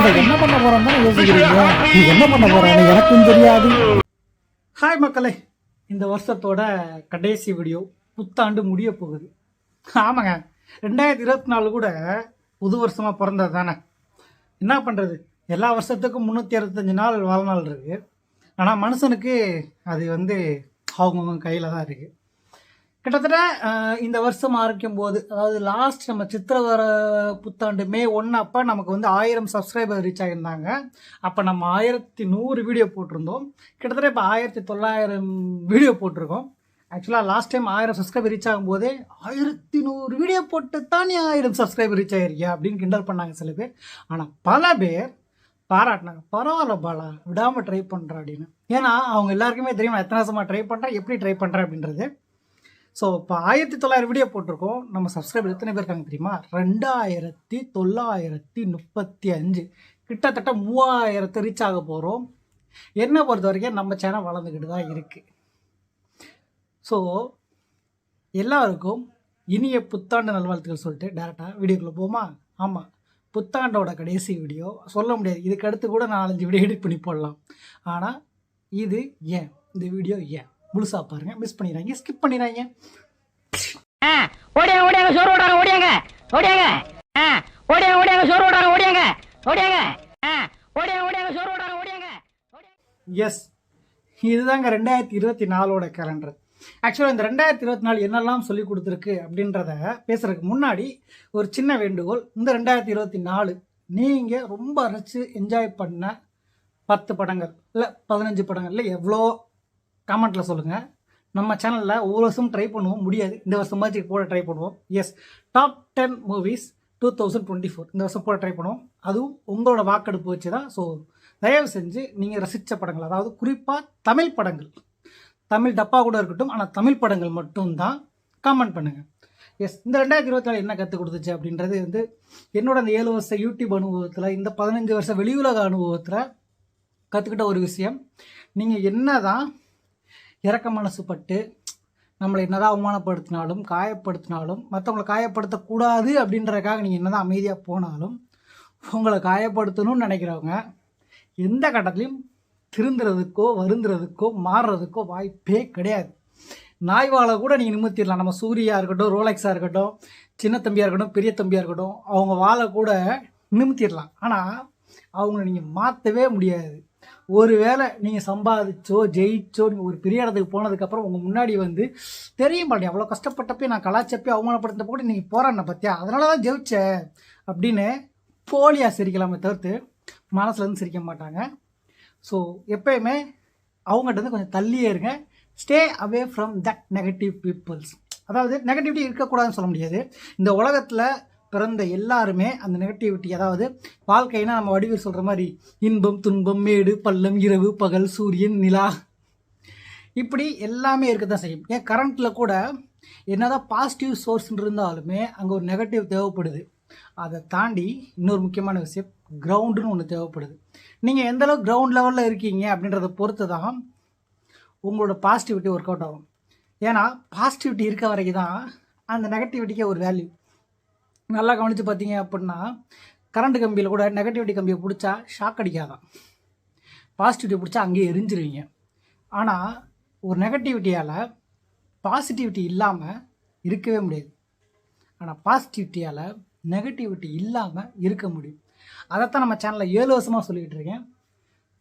இதை என்ன பண்ண போறோம் தான் யோசிக்கிறீங்க? நீ என்ன பண்ண போறான்னு எனக்கும் தெரியாது. ஹாய் மக்களே. இந்த வருஷத்தோட கடைசி வீடியோ புத்தாண்டு முடிய போகுது. ஆமாங்க. ரெண்டாயிரத்தி இருபத்தி நாலு கூட புது வருஷமா பிறந்தது தானே. என்ன பண்றது? எல்லா வருஷத்துக்கும் முந்நூற்றி அறுபத்தஞ்சு நாள் வாழ்நாள் இருக்கு. ஆனால் மனுஷனுக்கு அது வந்து அவங்கவுங்க கையில் தான் இருக்குது கிட்டத்தட்ட இந்த வருஷம் ஆரம்பிக்கும் போது அதாவது லாஸ்ட் நம்ம சித்திரவர புத்தாண்டு மே ஒன்று அப்போ நமக்கு வந்து ஆயிரம் சப்ஸ்கிரைபர் ரீச் ஆகியிருந்தாங்க அப்போ நம்ம ஆயிரத்தி நூறு வீடியோ போட்டிருந்தோம். கிட்டத்தட்ட இப்போ ஆயிரத்தி தொள்ளாயிரம் வீடியோ போட்டிருக்கோம். ஆக்சுவலாக லாஸ்ட் டைம் ஆயிரம் சப்ஸ்கிரைபர் ரீச் ஆகும்போதே ஆயிரத்தி நூறு வீடியோ போட்டு தானே ஆயிரம் சப்ஸ்கிரைபர் ரீச் ஆகிருக்கியா அப்படின்னு கிண்டல் பண்ணாங்க சில பேர். ஆனால் பல பேர் பாராட்டினாங்க. பரவாயில்ல பாலா விடாமல் ட்ரை பண்ணுறேன் அப்படின்னு. ஏன்னா அவங்க எல்லாருக்குமே தெரியும் நான் எத்தனை வருஷமாக ட்ரை பண்ணுறேன் எப்படி ட்ரை பண்ணுறேன் அப்படின்றது. ஸோ இப்போ ஆயிரத்தி தொள்ளாயிரம் வீடியோ போட்டிருக்கோம். நம்ம சப்ஸ்கிரைபர் எத்தனை பேர் இருக்காங்க தெரியுமா? ரெண்டாயிரத்தி தொள்ளாயிரத்தி முப்பத்தி அஞ்சு கிட்டத்தட்ட மூவாயிரத்தை ரீச் ஆக போகிறோம் என்னை பொறுத்த வரைக்கும் நம்ம சேனல் வளர்ந்துக்கிட்டு தான் இருக்குது ஸோ எல்லாருக்கும் இனிய புத்தாண்டு நல்வாழ்த்துக்கள் சொல்லிட்டு டேரெக்டாக வீடியோக்குள்ளே போமா? ஆமாம் புத்தாண்டோட கடைசி வீடியோ. சொல்ல முடியாது. இதுக்கு அடுத்து கூட நாலஞ்சு வீடியோ எடிட் பண்ணி போடலாம். ஆனால் இது ஏன்? இந்த வீடியோ ஏன்? முழுசாக பாருங்கள் மிஸ் பண்ணிடுறாங்க ஸ்கிப் பண்ணிடுறாங்க ஆ, ஓடியாங்க ஓடியாங்க சோறு ஓடாங்க ஓடியாங்க ஓடியாங்க. ஆ, ஓடியாங்க ஓடியாங்க சோறு ஓடாங்க ஓடியாங்க ஓடியாங்க. ஆ, ஓடியாங்க ஓடியாங்க சோறு ஓடாங்க ஓடியாங்க எஸ் இதுதாங்க ரெண்டாயிரத்தி இருபத்தி நாலோட கேலண்டர் ஆக்சுவலாக இந்த ரெண்டாயிரத்தி இருபத்தி நாலு என்னெல்லாம் சொல்லி கொடுத்துருக்கு அப்படின்றத பேசுறதுக்கு முன்னாடி ஒரு சின்ன வேண்டுகோள். இந்த ரெண்டாயிரத்தி இருபத்தி நாலு நீங்கள் ரொம்ப ரசித்து என்ஜாய் பண்ண பத்து படங்கள் இல்லை பதினஞ்சு படங்கள் இல்லை எவ்வளோ கமெண்ட்டில் சொல்லுங்கள் நம்ம சேனலில் ஒவ்வொரு வருஷம் ட்ரை பண்ணுவோம். முடியாது. இந்த வருஷம் மாதிரி போட ட்ரை பண்ணுவோம். Yes top ten movies two thousand twenty four இந்த வருஷம் போட ட்ரை பண்ணுவோம். அதுவும் உங்களோட வாக்கெடுப்பு வச்சு தான் ஸோ தயவு செஞ்சு நீங்கள் ரசித்த படங்கள் அதாவது குறிப்பாக தமிழ் படங்கள். தமிழ் டப்பா கூட இருக்கட்டும் ஆனால் தமிழ் படங்கள் மட்டும்தான் கமெண்ட் பண்ணுங்கள் எஸ் இந்த ரெண்டாயிரத்தி இருபத்தி நாலு என்ன கற்றுக் கொடுத்துச்சு அப்படின்றது வந்து என்னோட அந்த ஏழு வருஷ யூடியூப் அனுபவத்தில் இந்த பதினஞ்சு வருஷ வெளியுலக அனுபவத்தில் கற்றுக்கிட்ட ஒரு விஷயம். நீங்கள் என்ன தான் இறக்க மனசு பட்டு நம்மளை என்னதான் அவமானப்படுத்தினாலும் காயப்படுத்தினாலும் மற்றவங்களை காயப்படுத்தக்கூடாது அப்படின்றதுக்காக நீங்கள் என்னதான் அமைதியாக போனாலும் உங்களை காயப்படுத்தணும்னு நினைக்கிறவங்க எந்த கட்டத்திலையும் திருந்துறதுக்கோ வருந்துறதுக்கோ மாறுறதுக்கோ வாய்ப்பே கிடையாது. நாய்வாலை கூட நீங்கள் நிமித்திடலாம் நம்ம சூரியா இருக்கட்டும் ரோலெக்ஸாக இருக்கட்டும் சின்ன தம்பியாக இருக்கட்டும் பெரிய தம்பியாக இருக்கட்டும் அவங்க வாழை கூட நிமித்திடலாம் ஆனால் அவங்கள நீங்கள் மாற்றவே முடியாது. ஒருவேளை நீங்கள் சம்பாதிச்சோ ஜெயிச்சோ நீங்கள் ஒரு பெரிய இடத்துக்கு போனதுக்கப்புறம் உங்கள் முன்னாடி வந்து தெரியும் மாட்டேன் அவ்வளோ கஷ்டப்பட்டப்பே நான் கலாச்சப்பே அவமானப்படுத்த போட்டு நீங்கள் போராடின பார்த்தியா அதனால தான் ஜெயிச்ச அப்படின்னு போலியாக சிரிக்கலாமே தவிர்த்து மனசுலேருந்து சிரிக்க மாட்டாங்க. ஸோ எப்பயுமே அவங்ககிட்ட வந்து கொஞ்சம் தள்ளியே இருங்க. Stay away from that negative peoples அதாவது நெகட்டிவிட்டி இருக்கக்கூடாதுன்னு சொல்ல முடியாது. இந்த உலகத்தில் பிறந்த எல்லாருமே அந்த நெகட்டிவிட்டி அதாவது வாழ்க்கைனா நம்ம வடிவில் சொல்கிற மாதிரி இன்பம் துன்பம் மேடு பள்ளம் இரவு பகல் சூரியன் நிலா. இப்படி எல்லாமே இருக்க தான் செய்யும். ஏன் கரண்ட்டில் கூட என்னதான் பாசிட்டிவ் சோர்ஸ் இருந்தாலுமே அங்கே ஒரு நெகட்டிவ் தேவைப்படுது. அதை தாண்டி இன்னொரு முக்கியமான விஷயம் கிரவுண்டுன்னு ஒன்று தேவைப்படுது. நீங்கள் எந்த அளவுக்கு கிரவுண்ட் லெவலில் இருக்கீங்க அப்படின்றத பொறுத்து தான் உங்களோட பாசிட்டிவிட்டி ஒர்க் அவுட் ஆகும். ஏன்னா பாசிட்டிவிட்டி இருக்க வரைக்கும் தான் அந்த நெகட்டிவிட்டிக்கே ஒரு வேல்யூ நல்லா கவனித்து பார்த்தீங்க அப்படின்னா கரண்ட் கம்பியில் கூட நெகட்டிவிட்டி கம்பியை பிடிச்சா ஷாக் அடிக்காதான். பாசிட்டிவிட்டி பிடிச்சா அங்கேயே எரிஞ்சிருவீங்க. ஆனால் ஒரு நெகட்டிவிட்டியால் பாசிட்டிவிட்டி இல்லாமல் இருக்கவே முடியாது. ஆனால் பாசிட்டிவிட்டியால் நெகட்டிவிட்டி இல்லாமல் இருக்க முடியும். அதைத்தான் நம்ம சேனலில் ஏழு வருஷமாக சொல்லிகிட்டு இருக்கேன்.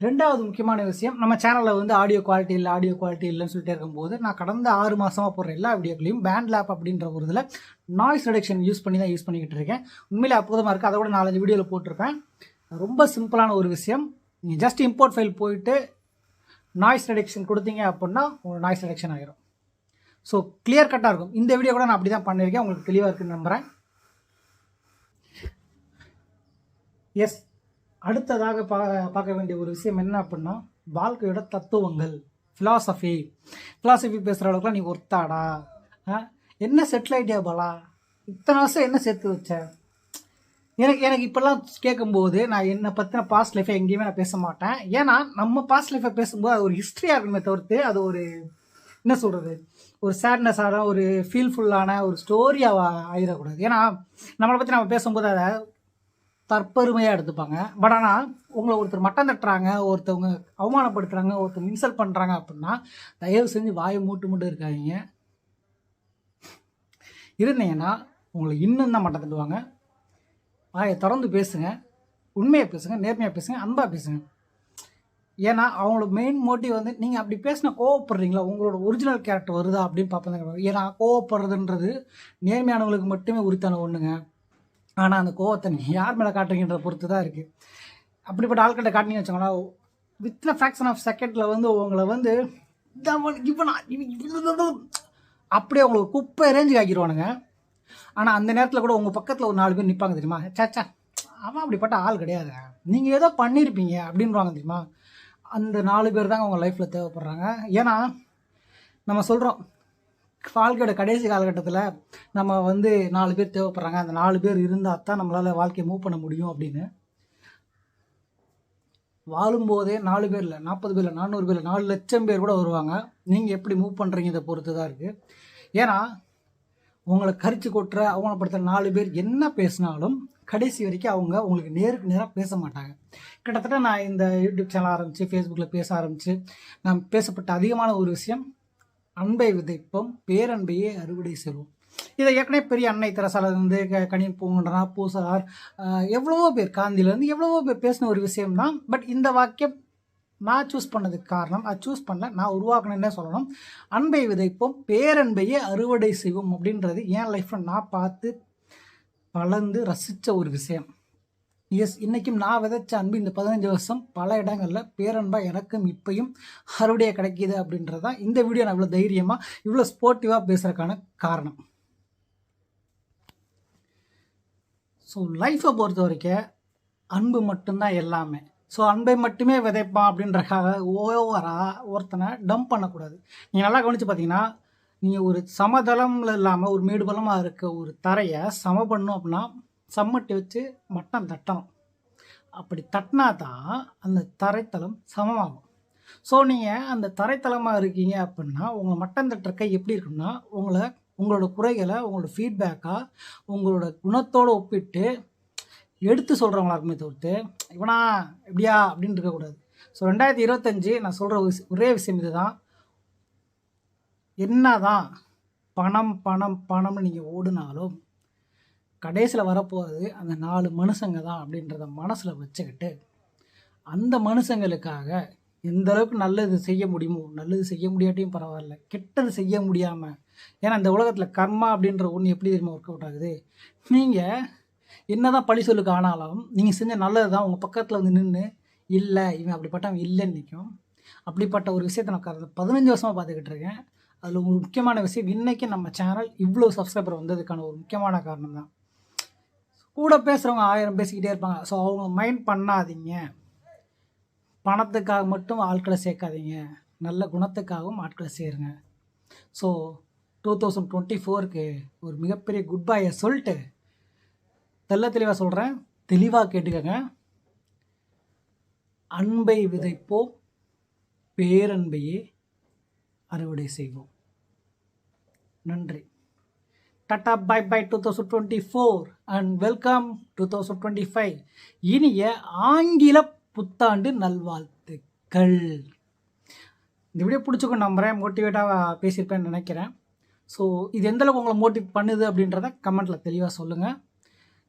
ரெண்டாவது முக்கியமான விஷயம் நம்ம சேனலில் வந்து ஆடியோ குவாலிட்டி இல்லை ஆடியோ குவாலிட்டி இல்லைன்னு சொல்லிட்டு இருக்கும்போது நான் கடந்த ஆறு மாதமாக போடுற எல்லா வீடியோக்களையும் பேண்ட் லேப் அப்படின்ற ஒரு இதில் நாய்ஸ் ரிடக்ஷன் யூஸ் பண்ணி தான் யூஸ் பண்ணிக்கிட்டு இருக்கேன். உண்மையில் அற்புதமாக இருக்குது அதை விட நாலஞ்சு வீடியோவில் போட்டிருப்பேன். ரொம்ப சிம்பிளான ஒரு விஷயம். நீங்கள் ஜஸ்ட் இம்போர்ட் ஃபைல் போயிட்டு நாய்ஸ் ரிடக்ஷன் கொடுத்தீங்க அப்படின்னா உங்களுக்கு நாய்ஸ் ரிடக்ஷன் ஆகிரும் ஸோ கிளியர் கட்டாக இருக்கும். இந்த வீடியோ கூட நான் அப்படி தான் பண்ணியிருக்கேன். உங்களுக்கு தெளிவாக இருக்குன்னு நம்புகிறேன் எஸ் அடுத்ததாக பா பார்க்க வேண்டிய ஒரு விஷயம் என்ன அப்படின்னா வாழ்க்கையோட தத்துவங்கள் ஃபிலாசபி ஃபிலாசபி பேசுகிற அளவுக்குலாம் நீ ஒர்த்தாடா என்ன செட்டில் ஐடியா பாலா? இத்தனை வருஷம் என்ன சேர்த்து வச்ச? எனக்கு எனக்கு இப்போல்லாம் கேட்கும்போது நான் என்னை பற்றின பாஸ்ட் லைஃபை எங்கேயுமே நான் பேச மாட்டேன். ஏன்னா நம்ம பாஸ்ட் லைஃபை பேசும்போது அது ஒரு ஹிஸ்ட்ரியாக இருக்கணுமே தவிர்த்து அது ஒரு என்ன சொல்கிறது ஒரு சேட்னஸான ஒரு ஃபீல்ஃபுல்லான ஒரு ஸ்டோரியாக ஆகிடக்கூடாது ஏன்னா நம்மளை பற்றி நம்ம பேசும்போது அதை தற்பெருமையாக எடுத்துப்பாங்க. பட் ஆனால் உங்களை ஒருத்தர் மட்டம் தட்டுறாங்க ஒருத்தவங்க அவமானப்படுத்துகிறாங்க ஒருத்தவங்க இன்சல்ட் பண்ணுறாங்க அப்படின்னா தயவு செஞ்சு வாயை மூட்டு மூட்டு இருக்காதீங்க. இருந்தீங்கன்னா உங்களை இன்னும் தான் மட்டம் தட்டுவாங்க. வாயை திறந்து பேசுங்க உண்மையாக பேசுங்க நேர்மையாக பேசுங்க அன்பாக பேசுங்க. ஏன்னா அவங்களோட மெயின் மோட்டிவ் வந்து நீங்கள் அப்படி பேசினா கோவப்படுறீங்களா? உங்களோட ஒரிஜினல் கேரக்டர் வருதா அப்படின்னு பார்ப்பாங்க ஏன்னா கோவப்படுறதுன்றது நேர்மையானவங்களுக்கு மட்டுமே உரித்தான ஒன்றுங்க ஆனால் அந்த கோவத்தை நீங்கள் யார் மேலே காட்டுறீங்கன்ற பொறுத்து தான் இருக்குது அப்படிப்பட்ட ஆட்கள்கிட்ட காட்டினீங்கன்னு வச்சோங்களா வித்தின் ஃபேக்ஷன் ஆஃப் செகண்டில் வந்து உங்களை வந்து இவன் இவனா அப்படியே உங்களுக்கு குப்பை ரேஞ்சுக்கு ஆக்கிடுவானுங்க ஆனால் அந்த நேரத்தில் கூட உங்கள் பக்கத்தில் ஒரு நாலு பேர் நிற்பாங்க தெரியுமா? சாச்சா அவன் அப்படிப்பட்ட ஆள் கிடையாது. நீங்கள் ஏதோ பண்ணியிருப்பீங்க அப்படின்வாங்க தெரியுமா? அந்த நாலு பேர் தாங்க உங்கள் லைஃப்பில் தேவைப்படுறாங்க. ஏன்னா நம்ம சொல்கிறோம் வாழ்க்கையோட கடைசி காலகட்டத்தில் நம்ம வந்து நாலு பேர் தேவைப்படுறாங்க. அந்த நாலு பேர் இருந்தால் தான் நம்மளால் வாழ்க்கையை மூவ் பண்ண முடியும் அப்படின்னு. வாழும்போதே நாலு பேர் இல்லை நாற்பது பேர் இல்லை நானூறு பேர் நாலு லட்சம் பேர் கூட வருவாங்க. நீங்கள் எப்படி மூவ் பண்ணுறீங்க பொறுத்து தான் இருக்குது ஏன்னா உங்களை கரிச்சு கொட்டுற அவமானப்படுத்துகிற நாலு பேர் என்ன பேசினாலும் கடைசி வரைக்கும் அவங்க உங்களுக்கு நேருக்கு நேராக பேச மாட்டாங்க. கிட்டத்தட்ட நான் இந்த யூடியூப் சேனல் ஆரம்பித்து ஃபேஸ்புக்கில் பேச ஆரம்பித்து நான் பேசப்பட்ட அதிகமான ஒரு விஷயம் அன்பை விதைப்போம் பேரன்பையே அறுவடை செய்வோம். இதை ஏற்கனவே பெரிய அன்னை தெரசால க- கணியன் பூங்குன்றனா பூசலார் எவ்வளவோ பேர் காந்தியிலேருந்து எவ்வளவோ பேர் பேசின ஒரு விஷயம்தான் பட் இந்த வாக்கியம் நான் சூஸ் பண்ணதுக்கு காரணம் அது சூஸ் பண்ணல நான் உருவாக்கணும்னே சொல்லணும். அன்பை விதைப்போம் பேரன்பையே அறுவடை செய்வோம் அப்படின்றது என் லைஃப்பில் நான் பார்த்து வளர்ந்து ரசித்த ஒரு விஷயம். எஸ் இன்றைக்கும் நான் விதைச்ச அன்பு இந்த பதினஞ்சு வருஷம் பல இடங்களில் பேரன்பாக எனக்கும் இப்பையும் அறுவடையாக கிடைக்கிது அப்படின்றது தான் இந்த வீடியோ. நான் இவ்வளோ தைரியமாக இவ்வளோ ஸ்போர்ட்டிவாக பேசுகிறதுக்கான காரணம். ஸோ லைஃப்பை பொறுத்த வரைக்கும் அன்பு மட்டும்தான் எல்லாமே. ஸோ அன்பை மட்டுமே விதைப்பான் அப்படின்றக்காக ஓவராக ஒருத்தனை டம்ப் பண்ணக்கூடாது. நீங்கள் நல்லா கவனித்து பார்த்தீங்கன்னா நீங்கள் ஒரு சமதளம்ல இல்லாமல் ஒரு மேடு இருக்க ஒரு தரையை சம பண்ணும் அப்படின்னா சம்மட்டி வச்சு மட்டம் தட்டணும். அப்படி தட்டினா தான் அந்த தரைத்தளம் சமமாகும். ஸோ நீங்கள் அந்த தரைத்தளமாக இருக்கீங்க அப்படின்னா உங்களை மட்டம் தட்டுற கை எப்படி இருக்குன்னா உங்களை உங்களோட குறைகளை உங்களோட ஃபீட்பேக்காக உங்களோட குணத்தோடு ஒப்பிட்டு எடுத்து சொல்கிறவங்களா இருக்குமே தவிர்த்து இவனா எப்படியா அப்படின்னு இருக்கக்கூடாது ஸோ ரெண்டாயிரத்தி இருபத்தஞ்சு நான் சொல்கிற ஒரே விஷயம் இதுதான். என்னதான் பணம் பணம் பணம்னு நீங்கள் ஓடினாலும் கடைசியில் வரப்போகிறது அந்த நாலு மனுஷங்க தான் அப்படின்றத மனசில் வச்சுக்கிட்டு அந்த மனுஷங்களுக்காக எந்த அளவுக்கு நல்லது செய்ய முடியுமோ நல்லது செய்ய முடியாட்டியும் பரவாயில்ல கெட்டது செய்ய முடியாமல் ஏன்னா இந்த உலகத்தில் கர்மா அப்படின்ற ஒன்று எப்படி தெரியுமா ஒர்க் அவுட் ஆகுது? நீங்கள் என்னதான் பழி சொல்லுக்கு ஆனாலும் நீங்கள் செஞ்ச நல்லது தான் உங்கள் பக்கத்தில் வந்து நின்று இல்லை இவன் அப்படிப்பட்டவன் இல்லைன்னு நிற்கும் அப்படிப்பட்ட ஒரு விஷயத்தை நான் கடந்த பதினஞ்சு வருஷமாக பார்த்துக்கிட்டு இருக்கேன். அதில் ஒரு முக்கியமான விஷயம் இன்றைக்கி நம்ம சேனல் இவ்வளோ சப்ஸ்கிரைபர் வந்ததுக்கான ஒரு முக்கியமான காரணம் தான் கூட பேசுகிறவங்க ஆயிரம் பேசிக்கிட்டே இருப்பாங்க. ஸோ அவங்க மைண்ட் பண்ணாதீங்க. பணத்துக்காக மட்டும் ஆட்களை சேர்க்காதீங்க. நல்ல குணத்துக்காகவும் ஆட்களை சேருங்க. ஸோ டூ தௌசண்ட் டுவெண்ட்டி ஃபோருக்கு ஒரு மிகப்பெரிய குட் பாயை சொல்லிட்டு தெல்ல தெளிவாக சொல்கிறேன் தெளிவாக கேட்டுக்கங்க. அன்பை விதைப்போம் பேரன்பையே அறுவடை செய்வோம். நன்றி. Tata bye bye two thousand twenty four and welcome two thousand twenty five இனிய ஆங்கில புத்தாண்டு நல்வாழ்த்துக்கள். இந்த வீடியோ பிடிச்சிக்கும் நம்புகிறேன் மோட்டிவேட்டாக பேசியிருப்பேன்னு நினைக்கிறேன். ஸோ இது எந்தளவுக்கு உங்களை மோட்டிவேட் பண்ணுது அப்படின்றத கமெண்ட்டில் தெளிவாக சொல்லுங்கள்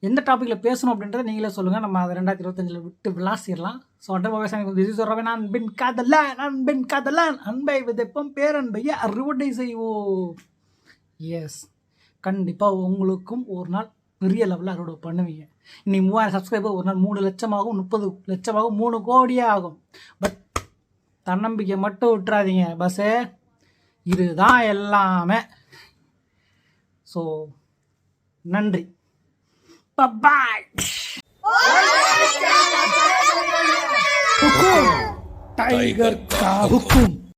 எந்த டாப்பிக்கில் பேசணும் அப்படின்றத நீங்களே சொல்லுங்கள் நம்ம அதை ரெண்டாயிரத்தி இருபத்தஞ்சில் விட்டு விளாசிடலாம் ஸோ அண்டர் விவசாயம் திசை சொல்கிறவன் நான் பின் காதலன் நான் பெண் காதலன் அன்பை விதைப்போம் பேரன்பையை அறுவடை செய்வோம். எஸ் கண்டிப்பாக உங்களுக்கும் ஒரு நாள் பெரிய லெவலில் அறுவடை பண்ணுவீங்க. இன்னைக்கு மூவாயிரம் சப்ஸ்கிரைபர் ஒரு நாள் மூணு லட்சமாகும் முப்பது லட்சமாகவும் மூணு கோடியே ஆகும். பட் தன்னம்பிக்கை மட்டும் விட்டுறாதீங்க பஸ்ஸே இதுதான் எல்லாமே. ஸோ நன்றி. பாய் டைகர் காவுக்கும்